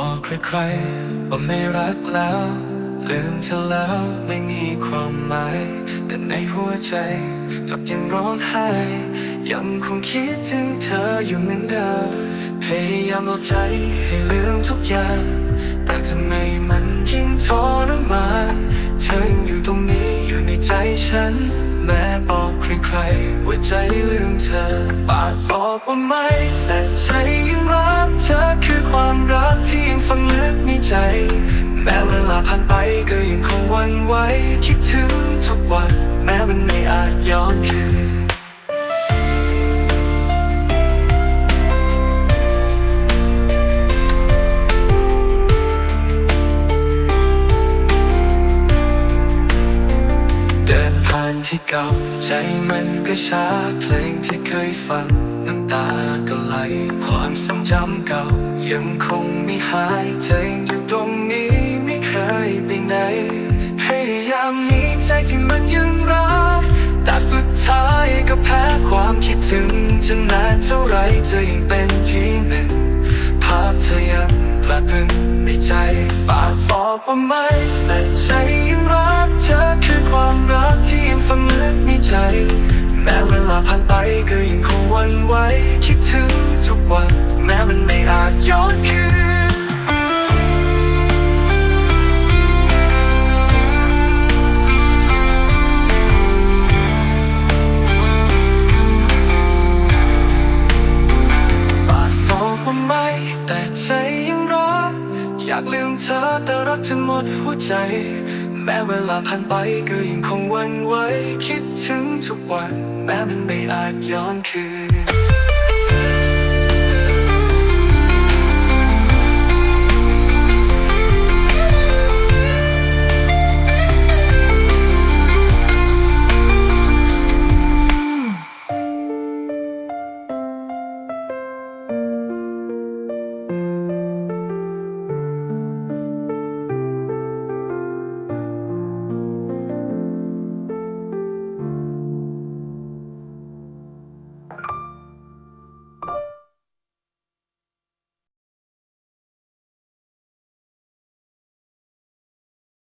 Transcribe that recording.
อกใครๆว่าไม่รักแล้ว ลืมเธอแล้วไม่มีความหมาย แต่ในหัวใจกลับยังร้องไห้ ยังคงคิดถึงเธออยู่เหมือนเดิมพยายามเอาใจให้ลืมทุกอย่าง แต่ทำไมมันยิ่งทรมานเธอยังอยู่ตรงนี้อยู่ในใจฉัน แม้บอกใครๆว่าใจลืมเธอ ปากบอกว่าไม่ แต่ใจยังรักเธอ ใจแม้เวลาผ่านไปก็ยังคงหวันไหวคิดถึงทุกวัน แม้มันไม่อาจย้อนคืนเดินผ่านที่เก่าใจมันก็ช้าเพลงที่เคยฟังน้ำตาก็ไหลความทรงจำเก่ายังคงไม่หายใจ ใจที่มันยังรัก แต่สุดท้ายก็แพ้ความคิดถึงจะนานเท่าไรจะยังเป็นที่หนึ่ง ภาพเธอยังกระตึงในใจปากบอกว่าไม่ แต่ใจยังรักเธอคือความรักที่ยังฝังลึกในใจ แม้เวลาผ่านไปก็ยังคงวันไหวคิดถึงทุกวัน แม้มันไม่อาจย้อนคืนากลืมเธอแต่รักเธอหมดหัวใจ แม้เวลาผ่านไปก็ยังคงวันไว้ คิดถึงทุกวัน แม้มันไม่อาจย้อนคืน